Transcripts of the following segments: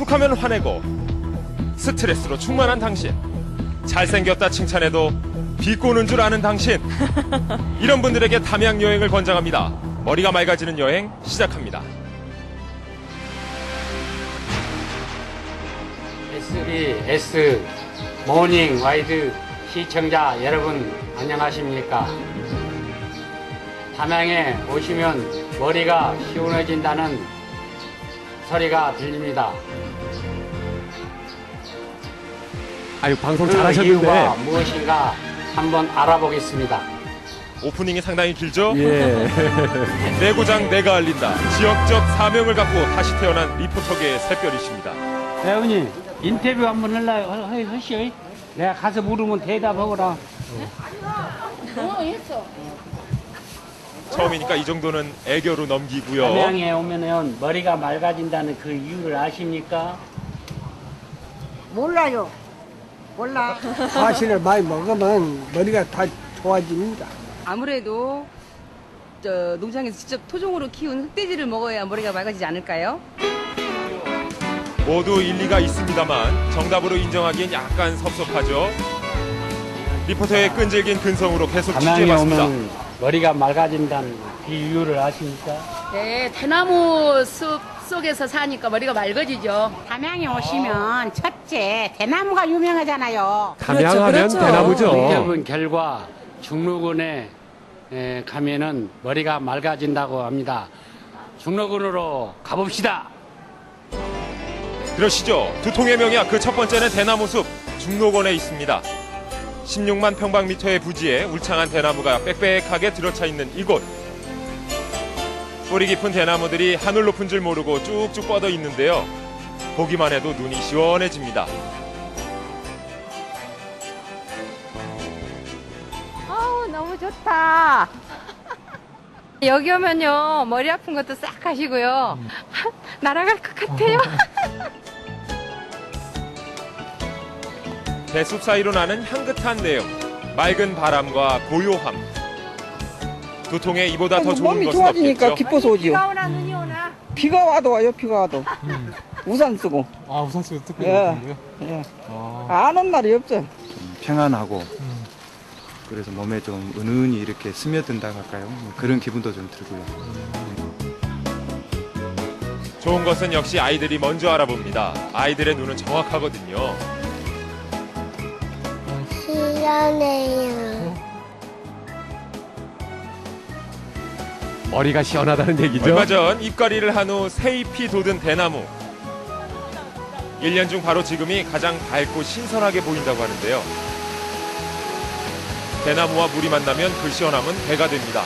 툭하면 화내고 스트레스로 충만한 당신 잘생겼다 칭찬해도 비꼬는 줄 아는 당신 이런 분들에게 담양 여행을 권장합니다 머리가 맑아지는 여행 시작합니다 SBS 모닝 와이드 시청자 여러분 안녕하십니까? 담양에 오시면 머리가 시원해진다는 소리가 들립니다. 아유 방송 그 잘하셨는데 이유가 무엇인가 한번 알아보겠습니다. 오프닝이 상당히 길죠? 예 내 고장 내가 알린다 지역적 사명을 갖고 다시 태어난 리포터계의 샛별이십니다 배우님 인터뷰 한번 할라 하시오. 내가 가서 물으면 대답하거라. 처음이니까 이 정도는 애교로 넘기고요 담양에 오면은 머리가 맑아진다는 그 이유를 아십니까? 몰라요. 몰라. 과실을 많이 먹으면 머리가 다 좋아집니다. 아무래도 저 농장에서 직접 토종으로 키운 흑돼지를 먹어야 머리가 맑아지지 않을까요? 모두 일리가 있습니다만 정답으로 인정하기엔 약간 섭섭하죠. 리포터의 끈질긴 근성으로 계속 담양에 취재해봤습니다. 오면 머리가 맑아진다는 그 이유를 아십니까? 네, 대나무 숲 속에서 사니까 머리가 맑아지죠. 담양에 오시면 첫째 대나무가 유명하잖아요. 담양하면 대나무죠 인터뷰 결과 중로군에 에, 가면은 머리가 맑아진다고 합니다. 중로군으로 가봅시다. 그러시죠. 두 통의 명약 그 첫 번째는 대나무숲 중록원에 있습니다. 16만 평방미터의 부지에 울창한 대나무가 빽빽하게 들어차 있는 이곳. 뿌리 깊은 대나무들이 하늘 높은 줄 모르고 쭉쭉 뻗어 있는데요. 보기만 해도 눈이 시원해집니다. 아우 너무 좋다. 여기 오면요 머리 아픈 것도 싹 가시고요 날아갈 것 같아요. 대숲 사이로 나는 향긋한 내음, 맑은 바람과 고요함. 두통에 이보다 더 좋은 몸이 것은 좋아지니까 없겠죠. 기뻐서 오지요. 비가 오나 눈이 오나. 비가 와도 와요, 비가 와도. 우산 쓰고. 아 우산 쓰고 듣고 예. 있는데요. 예. 아, 안온 날이 없죠. 평안하고 그래서 몸에 좀 은은히 이렇게 스며든다 할까요? 뭐 그런 기분도 좀 들고요. 좋은 것은 역시 아이들이 먼저 알아봅니다. 아이들의 눈은 정확하거든요. 시원해요. 머리가 시원하다는 얘기죠 얼마 전 입가리를 한 후 새 잎이 돋은 대나무. 1년 중 바로 지금이 가장 밝고 신선하게 보인다고 하는데요. 대나무와 물이 만나면 그 시원함은 배가 됩니다.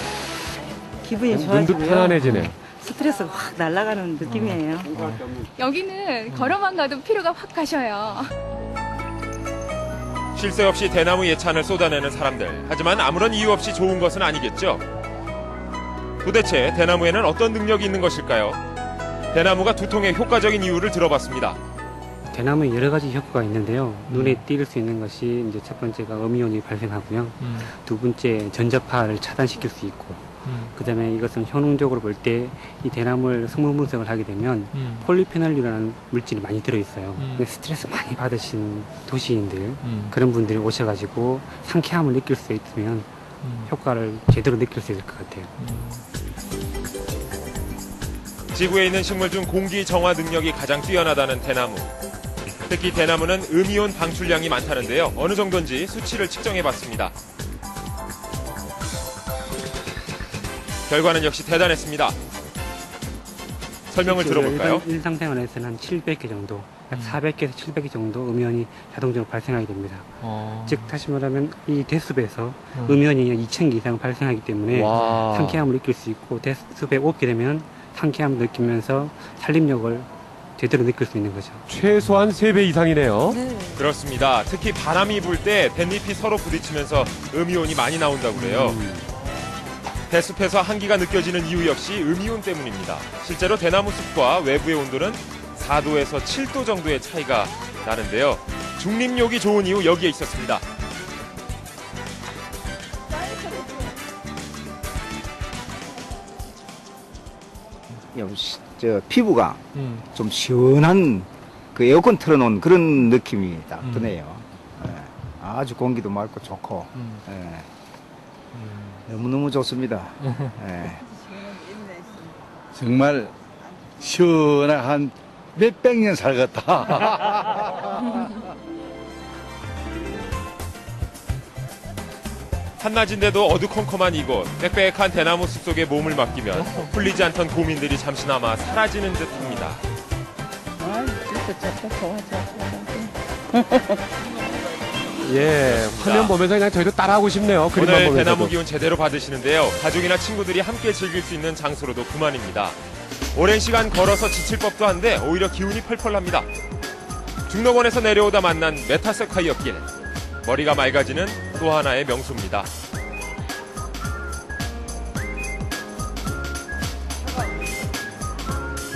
기분이 눈도 좋아지고요. 편안해지네 스트레스가 확 날아가는 느낌이에요. 여기는 걸어만 가도 피로가 확 가셔요. 쉴 새 없이 대나무 예찬을 쏟아내는 사람들. 하지만 아무런 이유 없이 좋은 것은 아니겠죠. 도대체 대나무에는 어떤 능력이 있는 것일까요? 대나무가 두통에 효과적인 이유를 들어봤습니다. 대나무에 여러 가지 효과가 있는데요. 눈에 띄를 수 있는 것이 이제 첫 번째가 음이온이 발생하고요. 음, 두 번째 전자파를 차단시킬 수 있고, 음, 그다음에 이것은 효능적으로 볼 때 이 대나무를 성분 분석을 하게 되면 음, 폴리페놀이라는 물질이 많이 들어 있어요. 음. 근데 스트레스 많이 받으시는 도시인들 음, 그런 분들이 오셔가지고 상쾌함을 느낄 수 있으면 음, 효과를 제대로 느낄 수 있을 것 같아요. 지구에 있는 식물 중 공기 정화 능력이 가장 뛰어나다는 대나무. 특히 대나무는 음이온 방출량이 많다는데요. 어느 정도인지 수치를 측정해 봤습니다. 결과는 역시 대단했습니다. 설명을 들어볼까요? 일상, 일상생활에서는 한 700개 정도, 약 음. 400개에서 700개 정도 음이온이 자동적으로 발생하게 됩니다. 어, 즉 다시 말하면 이 대숲에서 음. 음이온이 2,000개 이상 발생하기 때문에 와 상쾌함을 느낄 수 있고 대숲에 오게 되면 상쾌함을 느끼면서 살림력을 제대로 느낄 수 있는 거죠. 최소한 3배 이상이네요 그렇습니다. 특히 바람이 불 때 뱃잎이 서로 부딪히면서 음이온이 많이 나온다고 그래요. 음. 대숲에서 한기가 느껴지는 이유 역시 음이온 때문입니다. 실제로 대나무 숲과 외부의 온도는 4도에서 7도 정도의 차이가 나는데요. 중립력이 좋은 이유 여기에 있었습니다. 저 피부가 음, 좀 시원한 그 에어컨 틀어놓은 그런 느낌이 딱 드네요. 예. 아주 공기도 맑고 좋고 예. 너무너무 좋습니다. 예. 정말 시원한 한 몇백 년 살겠다. 한낮인데도 어두컴컴한 이곳 빽빽한 대나무 숲 속에 몸을 맡기면 풀리지 않던 고민들이 잠시나마 사라지는 듯합니다. 아, 진짜 좋다. 좋아, 좋아, 좋아. 예, 화면 보면서 그냥 저희도 따라하고 싶네요. 그림만 오늘 보면서. 대나무 기운 제대로 받으시는데요. 가족이나 친구들이 함께 즐길 수 있는 장소로도 그만입니다. 오랜 시간 걸어서 지칠 법도 한데 오히려 기운이 펄펄합니다. 중록원에서 내려오다 만난 메타세콰이어길. 머리가 맑아지는 또 하나의 명소입니다.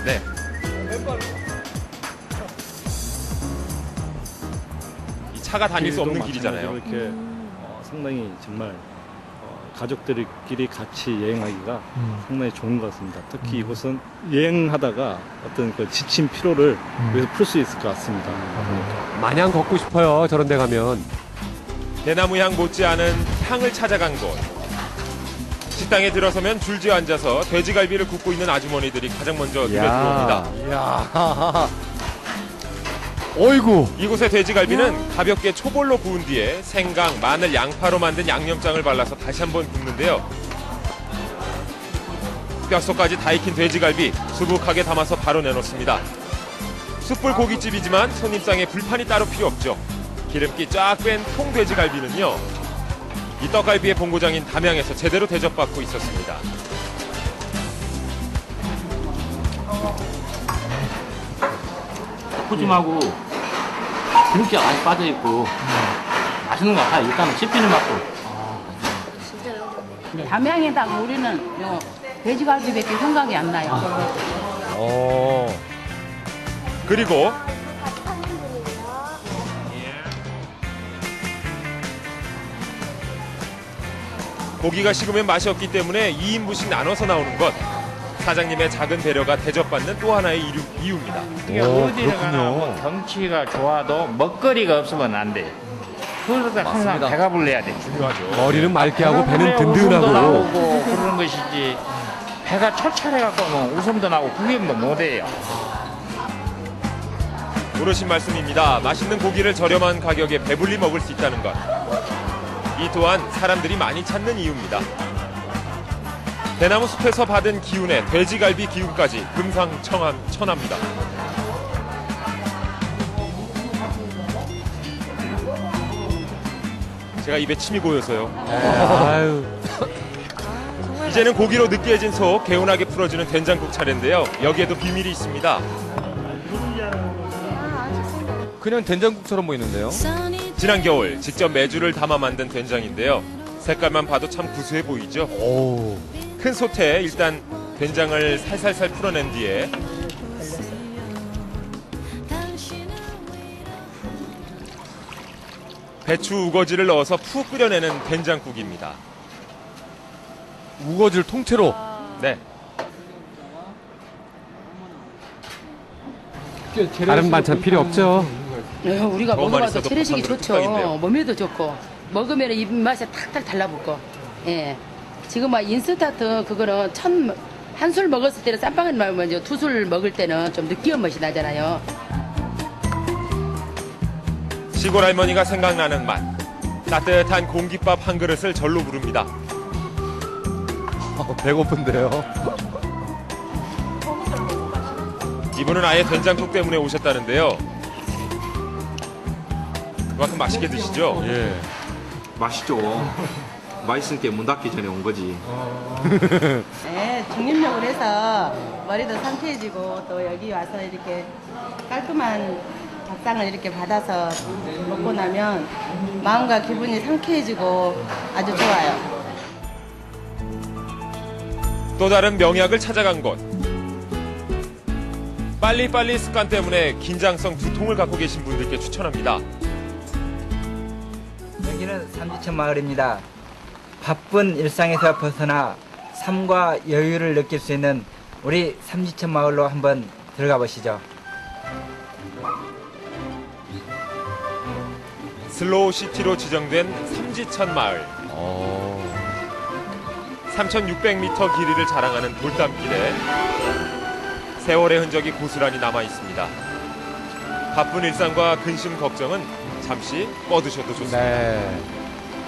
네. 이 차가 다닐 수 없는 길이잖아요. 이렇게 어, 상당히 정말 어, 가족들끼리 같이 여행하기가 상당히 좋은 것 같습니다. 특히 이곳은 여행하다가 어떤 그 지친 피로를 여기서 풀 수 있을 것 같습니다. 마냥 걷고 싶어요. 저런 데 가면. 대나무 향 못지않은 향을 찾아간 곳. 식당에 들어서면 줄지어 앉아서 돼지갈비를 굽고 있는 아주머니들이 가장 먼저 눈에 들어옵니다. 이야. 어이구. 이곳의 돼지갈비는 가볍게 초벌로 구운 뒤에 생강, 마늘, 양파로 만든 양념장을 발라서 다시 한번 굽는데요. 뼛속까지 다 익힌 돼지갈비 수북하게 담아서 바로 내놓습니다. 숯불 고깃집이지만 손님상에 불판이 따로 필요 없죠. 기름기 쫙 뺀 통돼지갈비는요. 이 떡갈비의 본고장인 담양에서 제대로 대접받고 있었습니다. 푸짐하고 기름기가 많이 빠져있고 맛있는 것 같아요. 일단은 씹히는 맛도. 담양에다 우리는 요 돼지갈비밖에 생각이 안 나요. 어. 그리고 고기가 식으면 맛이 없기 때문에 2인분씩 나눠서 나오는 것. 사장님의 작은 배려가 대접받는 또 하나의 이유, 이유입니다. 이게 어디를 가나 뭐 경치가 좋아도 먹거리가 없으면 안 돼. 그러다 항상 맞습니다. 배가 불러야 돼. 중요하죠. 머리는 맑게 하고 배는 웃음도 든든하고. 나오고 그러는 것이지. 배가 철철해갖고 뭐 웃음도 나고 그게 뭐 못해요. 오르신 말씀입니다. 맛있는 고기를 저렴한 가격에 배불리 먹을 수 있다는 것. 이 또한 사람들이 많이 찾는 이유입니다. 대나무 숲에서 받은 기운에 돼지갈비 기운까지 금상첨화입니다. 제가 입에 침이 고여서요. 아유. 이제는 고기로 느끼해진 속 개운하게 풀어주는 된장국 차례인데요. 여기에도 비밀이 있습니다. 그냥 된장국처럼 보이는데요. 지난 겨울 직접 메주를 담아 만든 된장인데요. 색깔만 봐도 참 구수해 보이죠? 큰 솥에 일단 된장을 살살살 풀어낸 뒤에 배추 우거지를 넣어서 푹 끓여내는 된장국입니다. 우거지를 통째로. 네. 다른 반찬 필요 없죠. 예, 우리가 너무 먹어봐도 맛있어도 체내식이 좋죠. 몸에도 좋고 먹으면 입맛에 탁탁 달라붙고. 예. 지금 막 인스타트 그거는 천 한 술 먹었을 때는 쌈방을 먹으면 이제 두술 먹을 때는 좀 느끼한 맛이 나잖아요. 시골 할머니가 생각나는 맛. 따뜻한 공깃밥 한 그릇을 절로 부릅니다. 배고픈데요. 이분은 아예 된장국 때문에 오셨다는데요. 그만큼 맛있게 드시죠? 예. 맛있죠. 맛있으니까 문 닫기 전에 온 거지. 네, 중립력을 해서 머리도 상쾌해지고 또 여기 와서 이렇게 깔끔한 밥상을 이렇게 받아서 먹고 나면 마음과 기분이 상쾌해지고 아주 좋아요. 또 다른 명약을 찾아간 곳. 빨리빨리 습관 때문에 긴장성 두통을 갖고 계신 분들께 추천합니다. 여기는 삼지천 마을입니다. 바쁜 일상에서 벗어나 삶과 여유를 느낄 수 있는 우리 삼지천 마을로 한번 들어가 보시죠. 슬로우 시티로 지정된 삼지천 마을. 3,600m 길이를 자랑하는 돌담길에 세월의 흔적이 고스란히 남아 있습니다. 바쁜 일상과 근심 걱정은 잠시 뻗으셔도 좋습니다. 네.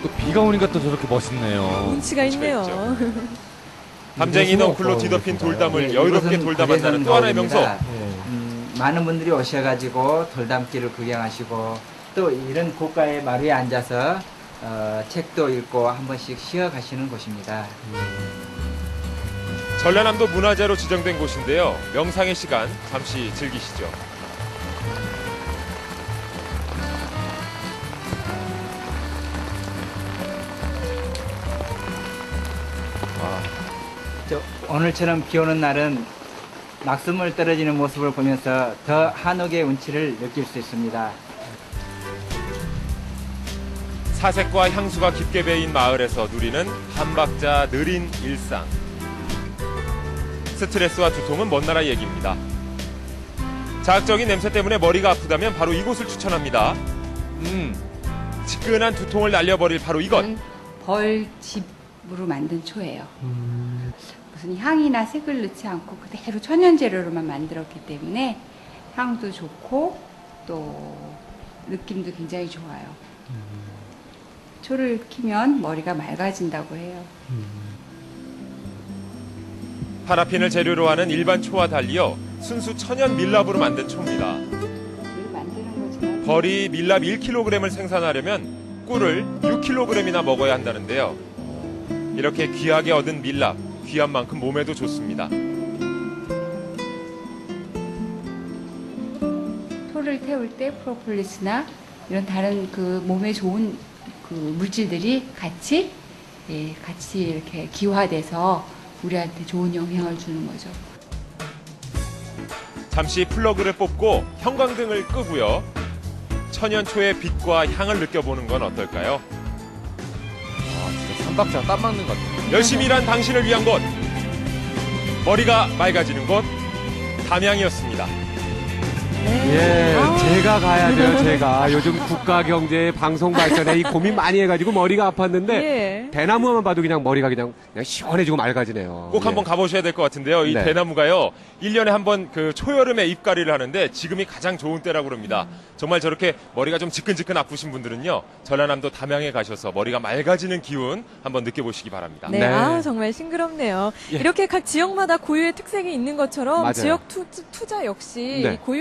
또 비가 오니까 또 저렇게 멋있네요. 운치가 있네요. 담쟁이 넝쿨로 뒤덮인 돌담을 예, 여유롭게 돌담한다는 또 하나의 명소. 거제도입니다. 음, 많은 분들이 오셔가지고 돌담길을 구경하시고 또 이런 고가의 마루에 앉아서 어, 책도 읽고 한 번씩 쉬어 가시는 곳입니다. 전라남도 문화재로 지정된 곳인데요. 명상의 시간 잠시 즐기시죠. 오늘처럼 비 오는 날은 낙수물 떨어지는 모습을 보면서 더 한옥의 운치를 느낄 수 있습니다. 사색과 향수가 깊게 배인 마을에서 누리는 한박자 느린 일상. 스트레스와 두통은 먼 나라 얘기입니다. 자극적인 냄새 때문에 머리가 아프다면 바로 이곳을 추천합니다. 음, 지끈한 두통을 날려버릴 바로 이것. 벌집 으로 만든 초예요. 무슨 향이나 색을 넣지 않고 그대로 천연 재료로만 만들었기 때문에 향도 좋고 또 느낌도 굉장히 좋아요. 초를 키면 머리가 맑아진다고 해요. 파라핀을 재료로 하는 일반 초와 달리요 순수 천연 밀랍으로 만든 초입니다. 벌이 밀랍 1kg을 생산하려면 꿀을 6kg이나 먹어야 한다는데요. 이렇게 귀하게 얻은 밀랍, 귀한 만큼 몸에도 좋습니다. 토를 태울 때 프로폴리스나 이런 다른 그 몸에 좋은 그 물질들이 같이 예, 같이 이렇게 기화돼서 우리한테 좋은 영향을 주는 거죠. 잠시 플러그를 뽑고 형광등을 끄고요. 천연 초의 빛과 향을 느껴보는 건 어떨까요? 삼박자 땀 맞는 것. 열심히 일한 당신을 위한 곳. 머리가 맑아지는 곳. 담양이었습니다. 예, 제가 가야 돼요, 제가. 요즘 국가 경제, 방송 발전에 이 고민 많이 해가지고 머리가 아팠는데, 예. 대나무만 봐도 그냥 머리가 그냥, 그냥 시원해지고 맑아지네요. 꼭 한번 가보셔야 될 것 같은데요. 이 네. 대나무가요. 1년에 한번 그 초여름에 잎가리를 하는데 지금이 가장 좋은 때라고 그럽니다. 정말 저렇게 머리가 좀 지끈지끈 아프신 분들은요. 전라남도 담양에 가셔서 머리가 맑아지는 기운 한번 느껴보시기 바랍니다. 네, 아 정말 싱그럽네요. 예. 이렇게 각 지역마다 고유의 특색이 있는 것처럼 맞아요. 지역 투, 투자 역시 네. 고유